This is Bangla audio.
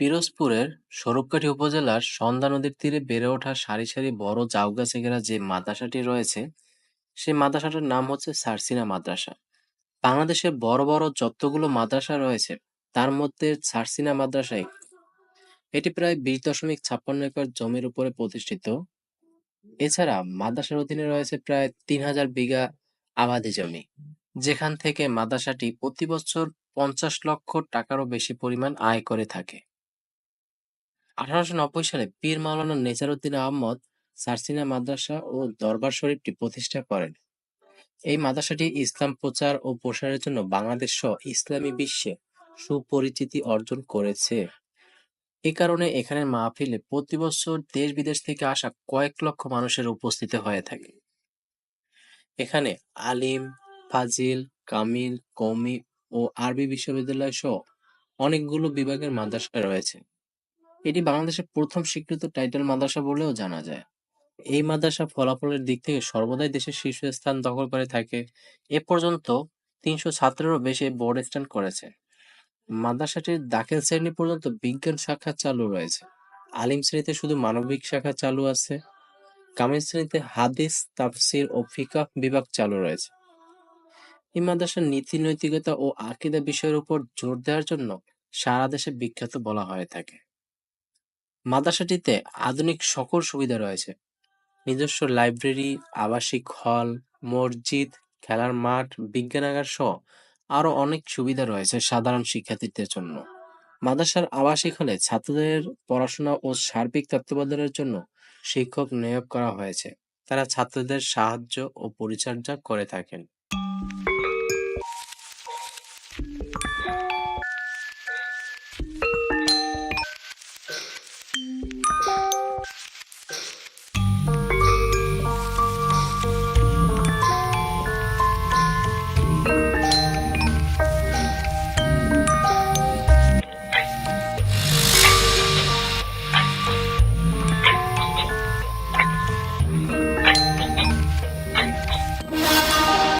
পিরোজপুরের স্বরূপকাঠি উপজেলার সন্ধ্যা নদীর তীরে বেড়ে ওঠা সারি সারি বড় ঝাউগাছে ঘেরা যে মাদ্রাসাটি রয়েছে, সেই মাদ্রাসাটার নাম হচ্ছে সারসিনা মাদ্রাসা। বাংলাদেশে বড় বড় যতগুলো মাদ্রাসা রয়েছে, তার মধ্যে সারসিনা মাদ্রাসা। এটি প্রায় বিশ দশমিক ছাপ্পান্ন একর জমির উপরে প্রতিষ্ঠিত। এছাড়া মাদ্রাসার অধীনে রয়েছে প্রায় তিন হাজার বিঘা আবাদি জমি, যেখান থেকে মাদ্রাসাটি প্রতি বছর পঞ্চাশ লক্ষ টাকারও বেশি পরিমাণ আয় করে থাকে। আঠারোশো নব্বই সালে পীর মাওলানা নেজারউদ্দিন আহমদ সারসিনা মাদ্রাসা ও দরবার শরীফটি প্রতিষ্ঠা করেন। এই মাদ্রাসাটি ইসলাম প্রচার ও প্রসারের জন্য বাংলাদেশ সহ ইসলামী বিশ্বে সুপরিচিতি অর্জন করেছে। এ কারণে এখানের মাহফিলে প্রতি বছর দেশ বিদেশ থেকে আসা কয়েক লক্ষ মানুষের উপস্থিত হয়ে থাকে। এখানে আলিম, ফাজিল, কামিল, কওমি ও আরবি বিশ্ববিদ্যালয় সহ অনেকগুলো বিভাগের মাদ্রাসা রয়েছে। এটি বাংলাদেশের প্রথম স্বীকৃত টাইটেল মাদ্রাসা বলেও জানা যায়। এই মাদ্রাসা ফলাফলের দিক থেকে সর্বদাই দেশের শীর্ষস্থান দখল করে থাকে। এ পর্যন্ত তিনশো ছাত্রেরও বেশি বোর্ড স্ট্যান্ড করেছে। মাদ্রাসাটির দাখিল শ্রেণি পর্যন্ত বিজ্ঞান শাখা চালু রয়েছে। আলিম শ্রেণীতে শুধু মানবিক শাখা চালু আছে। কামিল শ্রেণীতে হাদিস, তাফসির ও ফিকাহ বিভাগ চালু রয়েছে। এই মাদ্রাসার নীতি, নৈতিকতা ও আকিদা বিষয়ের উপর জোর দেওয়ার জন্য সারা দেশে বিখ্যাত বলা হয়ে থাকে। মাদ্রাসাটিতে আধুনিক সকল সুবিধা রয়েছে। নিজস্ব লাইব্রেরি, আবাসিক হল, মসজিদ, খেলার মাঠ, বিজ্ঞানাগার সহ আরও অনেক সুবিধা রয়েছে সাধারণ শিক্ষার্থীদের জন্য। মাদ্রাসার আবাসিক হলে ছাত্রদের পড়াশোনা ও সার্বিক তত্ত্বাবধানের জন্য শিক্ষক নিয়োগ করা হয়েছে। তারা ছাত্রদের সাহায্য ও পরিচর্যা করে থাকেন।